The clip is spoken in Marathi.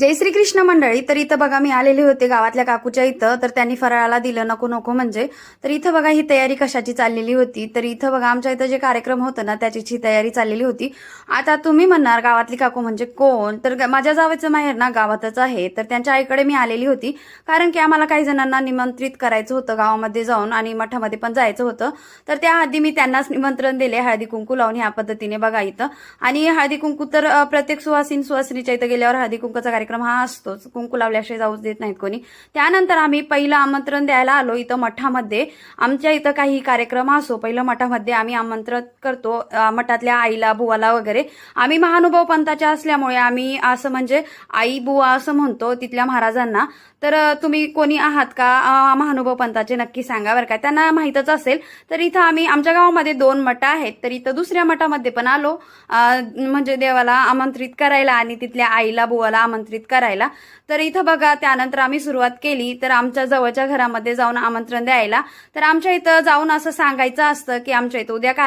जय श्री कृष्ण मंडळी तर इथं बघा मी आलेले होते गावातल्या काकूच्या इथं तर त्यांनी फराळाला दिलं नको नको म्हणजे. तर इथं बघा ही तयारी कशाची चाललेली होती. तर इथं बघा आमच्या इथं जे कार्यक्रम होतं ना त्याची तयारी चाललेली होती. आता तुम्ही म्हणणार गावातली काकू म्हणजे कोण? तर ग- माझ्या जावेचं माहेर ना गावातच आहे. तर त्यांच्या आईकडे मी आलेली होती. कारण की आम्हाला काही जणांना निमंत्रित करायचं होतं गावामध्ये जाऊन आणि मठामध्ये पण जायचं होतं. तर त्याआधी मी त्यांनाच निमंत्रण दिले हळदी कुंकू लावून ह्या पद्धतीने बघा इथं. आणि हळदी कुंकू तर प्रत्येक सुवासीन सुवासिनीच्या इथं गेल्यावर हळदी कुंकूचा कार्यक्रम हा असतोच. कुंकू लावल्याशिवाय जाऊच देत नाहीत कोणी. त्यानंतर आम्ही पहिलं आमंत्रण द्यायला आलो इथं मठामध्ये. आमच्या इथं काही कार्यक्रम असो पहिलं मठामध्ये आम्ही आमंत्रण करतो मठातल्या आईला बुवाला वगैरे. आम्ही महानुभाव पंथाच्या असल्यामुळे आम्ही असं म्हणजे आई बुवा असं म्हणतो तिथल्या महाराजांना. तर तुम्ही कोणी आहात का? महानुभव महानुभाव पंथाचे नक्की सांगा बरं का. त्यांना माहीतच असेल. तर इथं आम्ही आमच्या गावामध्ये दोन मठ आहेत. तर इथं दुसऱ्या मठामध्ये पण आलो. म्हणजे देवाला आमंत्रित करायला आणि तिथल्या आईला बुवाला आमंत्रित करायला. तर इथं बघा त्यानंतर आम्ही सुरुवात केली. तर आमच्या जवळच्या घरामध्ये जाऊन आमंत्रण द्यायला. तर आमच्या इथं जाऊन असं सांगायचं असतं की आमच्या इथं उद्या काय